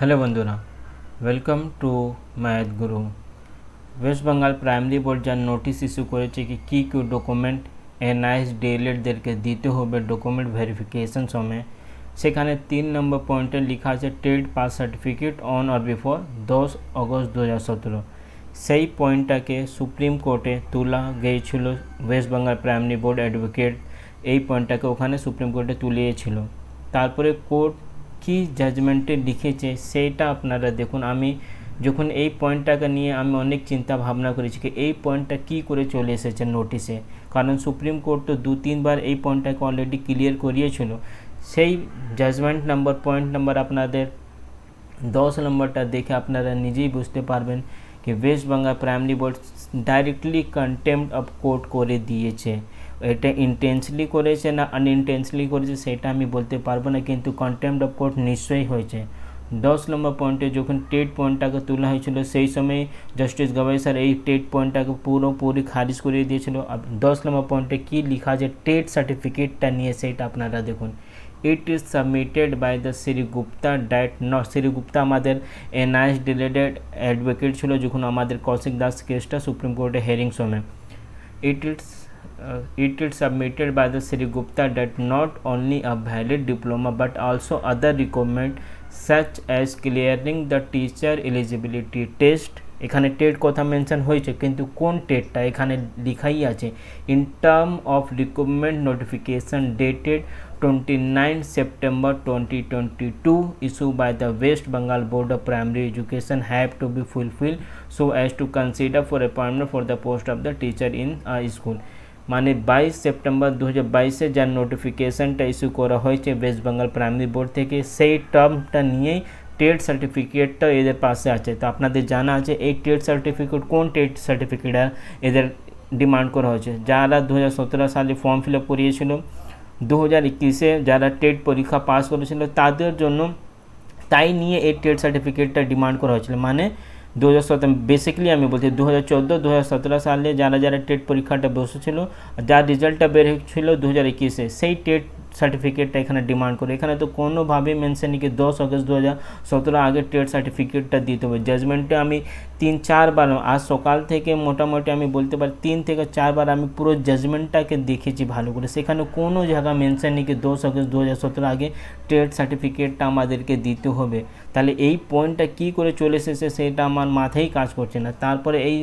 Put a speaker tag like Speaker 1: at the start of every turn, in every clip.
Speaker 1: Hello বন্ধুরা welcome to math guru west Bengal primary board যার notice issue করেছে কি, কী কী ডকুমেন্ট এনআইএস ডিএলএডদেরকে দিতে হবে ডকুমেন্ট ভেরিফিকেশন সময়। সেখানে তিন নম্বর পয়েন্টে লেখা আছে trade pass certificate on or before দশ অগস্ট দু হাজার সতেরো। সেই পয়েন্টটাকে সুপ্রিম কোর্টে তোলা গিয়েছিল west Bengal primary board advocate এই পয়েন্টটাকে ওখানে সুপ্রিম কোর্টে তুলিয়েছিল। তারপরে কোর্ট কি জাজমেন্টে লিখেছে সেইটা আপনারা দেখুন। আমি যখন এই পয়েন্টটাকে নিয়ে আমি অনেক চিন্তা ভাবনা করেছি কি এই পয়েন্টটা কি করে চলে এসেছে নোটিশে কারণ সুপ্রিম কোর্ট তো দু তিনবার এই পয়েন্টটাকে অলরেডি ক্লিয়ার করিয়েছিল। সেই জাজমেন্ট নাম্বার পয়েন্ট নাম্বার আপনাদের দশ নম্বরটা দেখে আপনারা নিজেই বুঝতে পারবেন কি west Bengal primary board directly contempt of court করে দিয়েছে। এটা ইন্টেন্সলি করেছে না আনইনটেন্সলি করেছে সেটা আমি বলতে পারব না, কিন্তু কন্টেম্পট অফ কোর্ট নিশ্চয়ই হয়েছে। দশ নম্বর পয়েন্টে যখন টেট পয়েন্টটাকে তোলা হয়েছিল, সেই সময় জাস্টিস গবাই স্যার এই টেট পয়েন্টটাকে পুরোপুরি খারিজ করে দিয়েছিল। দশ নম্বর পয়েন্টে কী লিখা আছে? টেট সার্টিফিকেটটা নিয়ে সেটা আপনারা দেখুন। It is submitted by the Shri Gupta that not Shri Gupta আমাদের এনআইএস ডিলেটেড অ্যাডভোকেট ছিল যখন আমাদের কৌশিক দাস কেসটা সুপ্রিম কোর্টে হেয়ারিং সময় it it's uh, it is submitted by the Sri Gupta that not only a valid diploma but also other requirement such as clearing the teacher eligibility test. এখানে TET কথা mention হয়েছে কিন্তু কোন টেটটা এখানে লেখাই আছে? In term of recruitment notification dated twenty nine September twenty twenty two issue by the west Bengal board of primary education have to be fulfil so as to consider for appointment for the post of the teacher in school মানে বাইশ September দু হাজার বাইশে যার নোটিফিকেশানটা issue করা হয়েছে West Bengal primary board থেকে, সেই টার্মটা নিয়েই টেট সার্টিফিকেটটা এদের পাশে আছে। তো আপনাদের জানা আছে, এই টেট সার্টিফিকেট কোন টেট সার্টিফিকেট এদের ডিমান্ড করা হয়েছে? যারা দু হাজার সতেরো সালে ফর্ম ফিল আপ করিয়েছিল দু হাজার একুশে যারা টেট পরীক্ষা পাস করেছিল, তাদের জন্য তাই নিয়ে এই টেট সার্টিফিকেটটা ডিমান্ড করা হয়েছিল। মানে দু হাজার সতেরো বেসিক্যালি আমি বলছি দু হাজার চোদ্দ দু হাজার সতেরো সালে যারা যারা টেট পরীক্ষাটা বসেছিল, যার রেজাল্টটা বের হয়েছিল দু হাজার একুশে, সেই টেট সার্টিফিকেটটা এখানে ডিমান্ড করে। এখানে তো কোনোভাবেই মেনশন নেই দশ আগস্ট দু হাজার সতেরো আগে টেট সার্টিফিকেটটা দিতে হবে। জাজমেন্টে আমি তিন, চারবার, আজ সকাল থেকে মোটামুটি আমি বলতে পারি তিন থেকে চারবার আমি পুরো জাজমেন্টটাকে দেখেছি ভালো করে। সেখানে কোনো জায়গা মেনশন নেই দশ আগস্ট দু হাজার সতেরো আগে টেট সার্টিফিকেটটা আমাদেরকে দিতে হবে। তাহলে এই পয়েন্টটা কী করে চলে এসেছে সেটা আমার মাথায় কাজ করছে না। তারপরে এই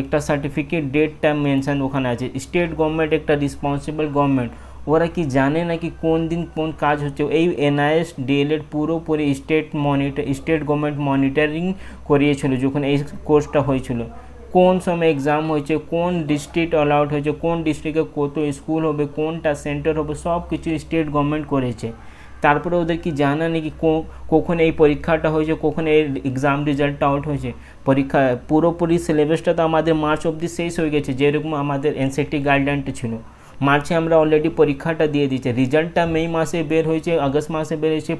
Speaker 1: একটা সার্টিফিকেট ডেটটা মেনশন ওখানে আছে। স্টেট গভর্নমেন্ট একটা রেসপন্সিবল গভর্নমেন্ট ওরা কি জানে না কি কোন দিন কোন কাজ হচ্ছে? এই এনআইএস ডিএলএড পুরোপুরি state monitor, state government monitoring করিয়েছিল যখন এই কোর্সটা হয়েছিল। কোন সময় এক্সাম হয়েছে, কোন ডিস্ট্রিক্ট অলাউট হয়েছে, কোন ডিস্ট্রিক্টে কত স্কুল হবে, কোনটা সেন্টার হবে, সব কিছু স্টেট গভর্নমেন্ট করেছে। তারপরে ওদের কি জানা নেই কি কখন এই পরীক্ষাটা হয়েছে, কখন এই এক্সাম রেজাল্টটা আউট হয়েছে? পরীক্ষা, পুরোপুরি সিলেবাসটা তো আমাদের মার্চ অবধি শেষ হয়ে গেছে, যেরকম আমাদের এনসিটি গাইডলাইনটা ছিল। মার্চে আমরা অলরেডি পরীক্ষাটা দিয়ে দিচ্ছি রেজাল্টটা মে মাসে বের হয়েছে আগস্ট মাসে বের হয়েছে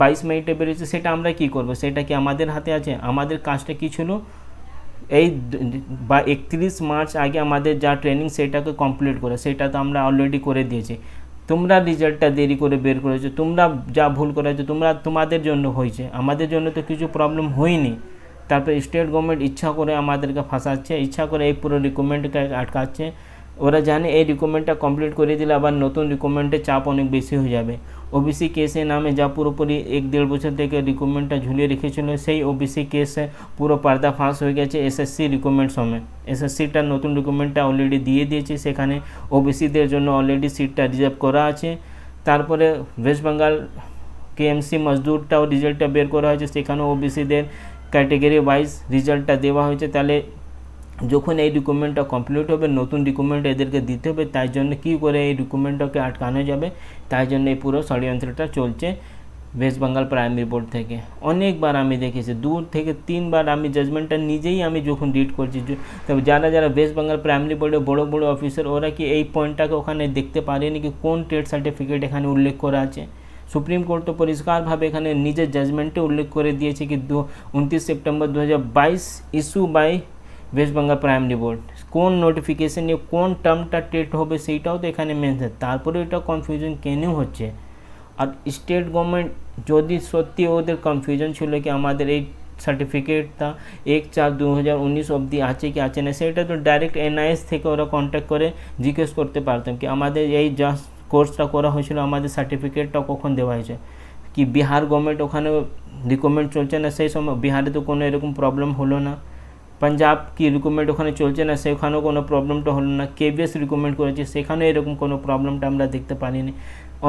Speaker 1: বাইশ মেতে বের হয়েছে, সেটা আমরা কি করব? সেটা কি আমাদের হাতে আছে? আমাদের কাজটা কী ছিল? এই বা একত্রিশ মার্চ আগে আমাদের যা ট্রেনিং সেটাকে কমপ্লিট করে, সেটা তো আমরা অলরেডি করে দিয়েছি। তোমরা রেজাল্টটা দেরি করে বের করেছ, তোমরা যা ভুল করেছ, তোমরা তোমাদের জন্য হয়েছে। আমাদের জন্য তো কিছু প্রবলেম হয়নি। তারপরে স্টেট গভর্নমেন্ট ইচ্ছা করে আমাদেরকে ফাঁসাচ্ছে, ইচ্ছা করে এই পুরো রিকমেন্টকে আটকাচ্ছে। ওরা জানে এই রিকমেন্টটা কমপ্লিট করে দিলে আবার নতুন রিকমেন্টের চাপ অনেক বেশি হয়ে যাবে। ওবিসি কেসে নামে যা পুরোপুরি এক দেড় বছর থেকে রিকমেন্টটা ঝুলিয়ে রেখেছিল, সেই ওবিসি কেসে পুরো পর্দা ফাঁস হয়ে গেছে এসএসসি রিকমেন্ট সময় এসএসসিটা নতুন রিকমেন্টটা অলরেডি দিয়ে দিয়েছে, সেখানে ওবিসিদের জন্য অলরেডি সিটটা রিজার্ভ করা আছে। তারপরে ওয়েস্ট বেঙ্গল কেএমসি মজদুরটাও রেজাল্টটা বের করা হয়েছে, সেখানেও ওবিসিদের ক্যাটেগরি ওয়াইজ রেজাল্টটা দেওয়া হয়েছে। তাহলে যখন এই ডকুমেন্টটা কমপ্লিট হবে, নতুন রিকমেন্ট এদেরকে দিতে হবে, তাই জন্য কী করে এই ডকুমেন্টটাকে আটকানো যাবে? তাই জন্য এই পুরো ষড়যন্ত্রটা চলছে ওয়েস্ট বেঙ্গল প্রাইমারি বোর্ড থেকে। অনেকবার আমি দেখেছি দূর থেকে তিনবার আমি জাজমেন্টটা নিজেই আমি যখন রিড করছি তবে যারা যারা ওয়েস্ট বেঙ্গল প্রাইমারি বোর্ডে বড় বড় অফিসার ওরা কি এই পয়েন্টটাকে ওখানে দেখতে পারেনি কি কোন ট্রেড সার্টিফিকেট এখানে উল্লেখ করা আছে? সুপ্রিম কোর্ট তো পরিষ্কারভাবে এখানে নিজের জাজমেন্টে উল্লেখ করে দিয়েছে কি দু উনত্রিশ সেপ্টেম্বর দু হাজার বাইশ issue by west Bengal primary board কোন নোটিফিকেশন নিয়ে কোন টার্মটা টেট হবে সেইটাও তো এখানে মেনশন তারপরে এটা কনফিউশন কেন হচ্ছে? আর স্টেট গভর্নমেন্ট যদি সত্যি ওদের কনফিউশন ছিল কি আমাদের এই সার্টিফিকেটটা এক চার দু হাজার উনিশ অবধি আছে কি আছে না, সেটা তো ডাইরেক্ট এনআইএস থেকে ওরা কন্ট্যাক্ট করে জিজ্ঞেস করতে পারতাম কি আমাদের এই যা কোর্সটা করা হয়েছিল, আমাদের সার্টিফিকেটটা কখন দেওয়া হয়েছে? কি বিহার গভর্নমেন্ট ওখানে রিকমেন্ড চলছে না? সেই সময় বিহারে তো কোনো এরকম প্রবলেম হলো না। পাঞ্জাব কি রিকমেন্ড ওখানে চলছে না, সেখানেও কোনো প্রবলেমটা হলো না। কেবিএস রিকমেন্ড করেছে, সেখানেও এরকম কোনো প্রবলেমটা আমরা দেখতে পারিনি।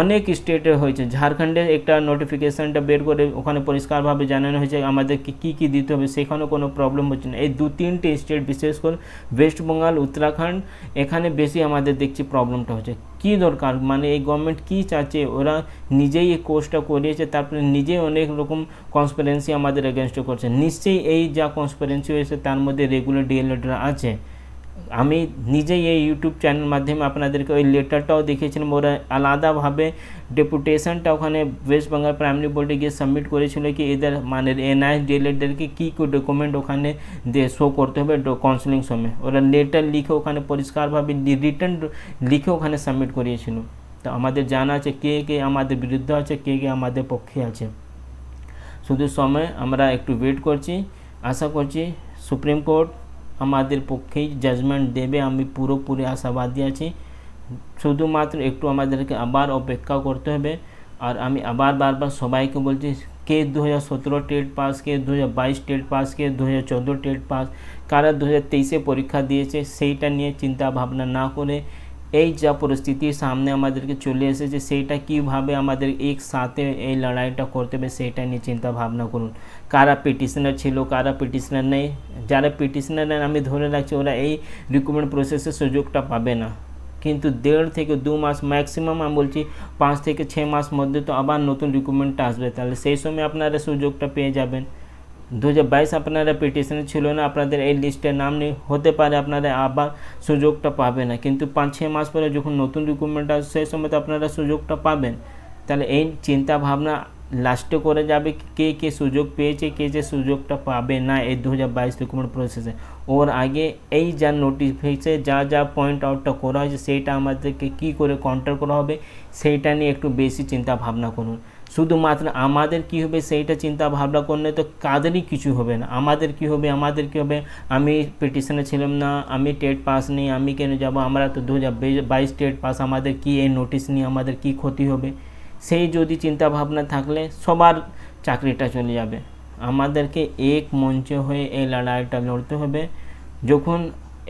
Speaker 1: অনেক স্টেটে হয়েছে। ঝাড়খণ্ডে একটা নোটিফিকেশানটা বের করে ওখানে পরিষ্কারভাবে জানানো হয়েছে আমাদেরকে কী কী দিতে হবে, সেখানেও কোনো প্রবলেম হচ্ছে না। এই দু তিনটে স্টেট বিশেষ করে ওয়েস্ট বেঙ্গল উত্তরাখণ্ড এখানে বেশি আমাদের দেখছি প্রবলেমটা হচ্ছে। কি দরকার? মানে এই গভর্নমেন্ট কী চাচ্ছে? ওরা নিজেই এই কোর্সটা করিয়েছে, তারপরে নিজেই অনেক রকম কনসপারেন্সি আমাদের এগেনস্টে করছে। নিশ্চয়ই এই যা কনসপারেন্সি হয়েছে, তার মধ্যে রেগুলার ডিএলএডরা আছে। আমি নিজেই এই ইউটিউব চ্যানেল মাধ্যমে আপনাদেরকে ওই লেটারটাও দেখিয়েছিলাম। ওরা আলাদাভাবে ডেপুটেশনটা ওখানে ওয়েস্ট বেঙ্গল প্রাইমারি বোর্ডে গিয়ে সাবমিট করেছিল কি এদের মানে এনআইএস ডিএলএডদেরকে কী কী ডকুমেন্ট ওখানে শো করতে হবে কাউন্সিলিং সময়। ওরা লেটার লিখে ওখানে পরিষ্কারভাবে রিটার্ন লিখে ওখানে সাবমিট করিয়েছিল। তো আমাদের জানা আছে কে কে আমাদের বিরুদ্ধে আছে, কে কে আমাদের পক্ষে আছে। শুধু সময়, আমরা একটু ওয়েট করছি। আশা করছি সুপ্রিম কোর্ট আমাদের পক্ষেই জাজমেন্ট দেবে, আমি পুরোপুরি আশাবাদী আছি। শুধুমাত্র একটু আমাদেরকে আবার অপেক্ষা করতে হবে। আর আমি আবার বারবার সবাইকে বলছি, কে দু হাজার সতেরো টেট পাস, কে দু হাজার বাইশ টেট পাস, কে দু হাজার চোদ্দ টেট পাস, কারা দু হাজার তেইশে পরীক্ষা দিয়েছে, সেইটা নিয়ে চিন্তা ভাবনা না করে এই যা পরিস্থিতি সামনে আমাদেরকে চলে এসেছে সেইটা কীভাবে আমাদের একসাথে এই লড়াইটা করতে হবে সেইটা নিয়ে চিন্তা ভাবনা করুন। কারা পিটিশনার ছিল, কারা পিটিশনার নেই? যারা পিটিশনার নেন আমি ধরে রাখছি, ওরা এই রিক্রুটমেন্ট প্রসেসের সুযোগটা পাবে না। কিন্তু দেড় থেকে দু মাস ম্যাক্সিমাম আমি বলছি পাঁচ থেকে ছ মাস মধ্যে তো আবার নতুন রিক্রুটমেন্টটা আসবে। তাহলে সেই সময় আপনারা সুযোগটা পেয়ে যাবেন। দু হাজার বাইশ আপনারা পিটিশনে ছিল না, আপনাদের এই লিস্টে নাম নেই হতে পারে আপনারা আবার সুযোগটা পাবে না। কিন্তু পাঁচ ছয় মাস পরে যখন নতুন রিক্রুটমেন্ট আসবে সেই সময় তো আপনারা সুযোগটা পাবেন। তাহলে এই চিন্তা ভাবনা লাস্টে করে যাবে কে কে সুযোগ পেয়েছে, কে যে সুযোগটা পাবে না এই দু হাজার বাইশ রিক্রুটমেন্ট প্রসেসে ওর আগে এই যা নোটিফিকেশে যা যা পয়েন্ট আউটটা করা হয়েছে, সেইটা আমাদেরকে কী করে কন্ট্রোল করা হবে, সেইটা নিয়ে একটু বেশি চিন্তা ভাবনা করুন। শুধুমাত্র আমাদের কি হবে সেইটা চিন্তা ভাবনা করলে তো কাদেরই কিছু হবে না। আমাদের কি হবে, আমাদের কি হবে? আমি পিটিশনে ছিলাম না, আমি টেট পাস নেই, আমি কেন যাব? আমরা তো দু হাজার বাইশ টেট পাস আমাদের কি এই নোটিশ নিয়ে আমাদের কি ক্ষতি হবে? সেই যদি চিন্তা ভাবনা থাকলে সবার চাকরিটা চলে যাবে। আমাদেরকে এক মঞ্চে হয়ে এই লড়াইটা লড়তে হবে। যখন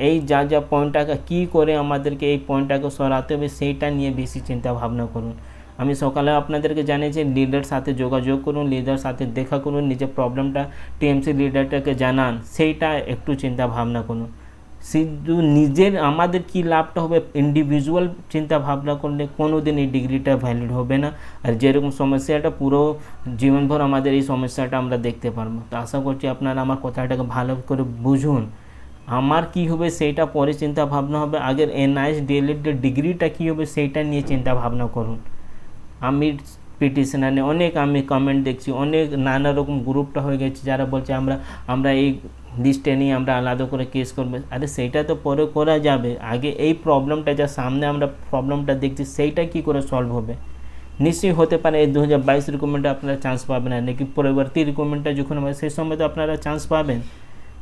Speaker 1: এই যা যা পয়েন্টটাকে কী করে আমাদেরকে এই পয়েন্টটাকে সরাতে হবে, সেইটা নিয়ে বেশি চিন্তা ভাবনা করুন। আমি সকালে আপনাদেরকে জানিয়েছি লিডার সাথে যোগাযোগ করুন লিডার সাথে দেখা করুন, নিজের প্রবলেমটা টিএমসি লিডারটাকে জানান, সেইটা একটু চিন্তা ভাবনা করুন। শুধু নিজের, আমাদের কি লাভটা হবে? ইন্ডিভিজুয়াল চিন্তা ভাবনা করলে কোনো দিন এই ডিগ্রিটা ভ্যালিড হবে না। আর যেরকম সমস্যাটা, পুরো জীবনভর আমাদের এই সমস্যাটা আমরা দেখতে পারব। তো আশা করছি আপনারা আমার কথাটাকে ভালো করে বুঝুন। আমার কি হবে সেইটা পরে চিন্তা ভাবনা হবে। আগের এনআইএস ডিএলএড ডিগ্রিটা কী হবে সেইটা নিয়ে চিন্তা ভাবনা করুন। আমি পিটিশনারে অনেক আমি কমেন্ট দেখছি, অনেক নানা রকম গ্রুপটা হয়ে গেছে যারা বলছে আমরা আমরা এই লিস্টে নিয়ে আমরা আলাদা করে কেস করব। আরে সেইটা তো পরে করা যাবে। আগে এই প্রবলেমটা যা সামনে আমরা প্রবলেমটা দেখছি, সেইটা কি করে সলভ হবে? নিশ্চয়ই হতে পারে এই দু হাজার বাইশ রিকমেন্টে আপনারা চান্স পাবেন না নাকি পরবর্তী রিকমেন্টটা যখন হবে, সেই সময় তো আপনারা চান্স পাবেন।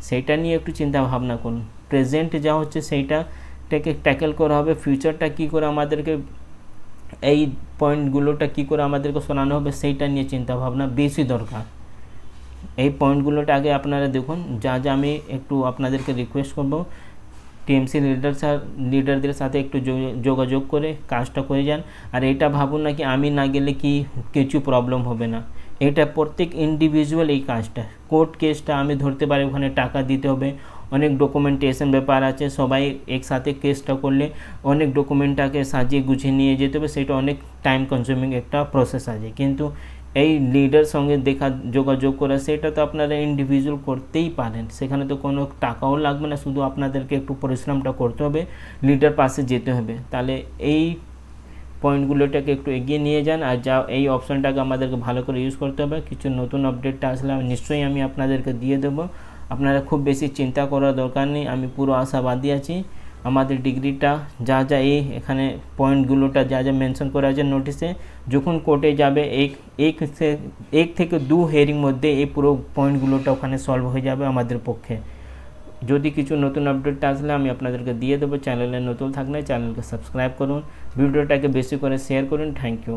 Speaker 1: সেইটা নিয়ে একটু চিন্তা ভাবনা করুন। প্রেজেন্ট যা হচ্ছে, সেইটাকে ট্যাকেল করা হবে। ফিউচারটা কী করে আমাদেরকে এই পয়েন্টগুলোটা কী করে আমাদেরকে শোনানো হবে সেইটা নিয়ে চিন্তা ভাবনা বেশি দরকার। এই পয়েন্টগুলোটা আগে আপনারা দেখুন, যা যা আমি একটু আপনাদেরকে রিকোয়েস্ট করব। টিএমসি লিডার লিডারদের সাথে একটু যোগাযোগ করে কাজটা করে যান। আর এটা ভাবুন না কি আমি না গেলে কি, কিছু প্রবলেম হবে না। এটা প্রত্যেক ইন্ডিভিজুয়াল এই কাজটা। কোর্ট কেসটা আমি ধরতে পারি, ওখানে টাকা দিতে হবে। অনেক ডকুমেন্টেশন ব্যাপার আছে, সবাই একসাথে কেসটা করলে অনেক ডকুমেন্টটাকে সাজিয়ে গুছিয়ে নিয়ে যেতে হবে, সেটা অনেক টাইম কনজিউমিং একটা প্রসেস আছে। কিন্তু এই লিডার সঙ্গে দেখা, যোগাযোগ করা, সেটা তো আপনারা ইন্ডিভিজুয়াল করতেই পারেন। সেখানে তো কোনো টাকাও লাগবে না, শুধু আপনাদেরকে একটু পরিশ্রমটা করতে হবে লিডার পাশে যেতে হবে। তাহলে এই পয়েন্টগুলোটাকে একটু এগিয়ে নিয়ে যান, আর যা, এই অপশানটাকে আমাদেরকে ভালো করে ইউজ করতে হবে। কিছু নতুন আপডেটটা আসলে নিশ্চয়ই আমি আপনাদেরকে দিয়ে দেবো। আপনারা খুব বেশি চিন্তা করার দরকার নেই, আমি পুরো আশাবাদী আছি। আমাদের ডিগ্রিটা যা যা এই এখানে পয়েন্টগুলোটা যা যা মেনশন করা আছে নোটিশে, যখন কোর্টে যাবে, এক এক এক থেকে দু হেয়ারিং মধ্যে এই পুরো পয়েন্টগুলোটা ওখানে সলভ হয়ে যাবে আমাদের পক্ষে। যদি কিছু নতুন আপডেট আসলে আমি আপনাদেরকে দিয়ে দেবো, চ্যানেলে নতুন থাকলে চ্যানেলকে সাবস্ক্রাইব করুন। ভিডিওটাকে বেশি করে শেয়ার করুন। Thank you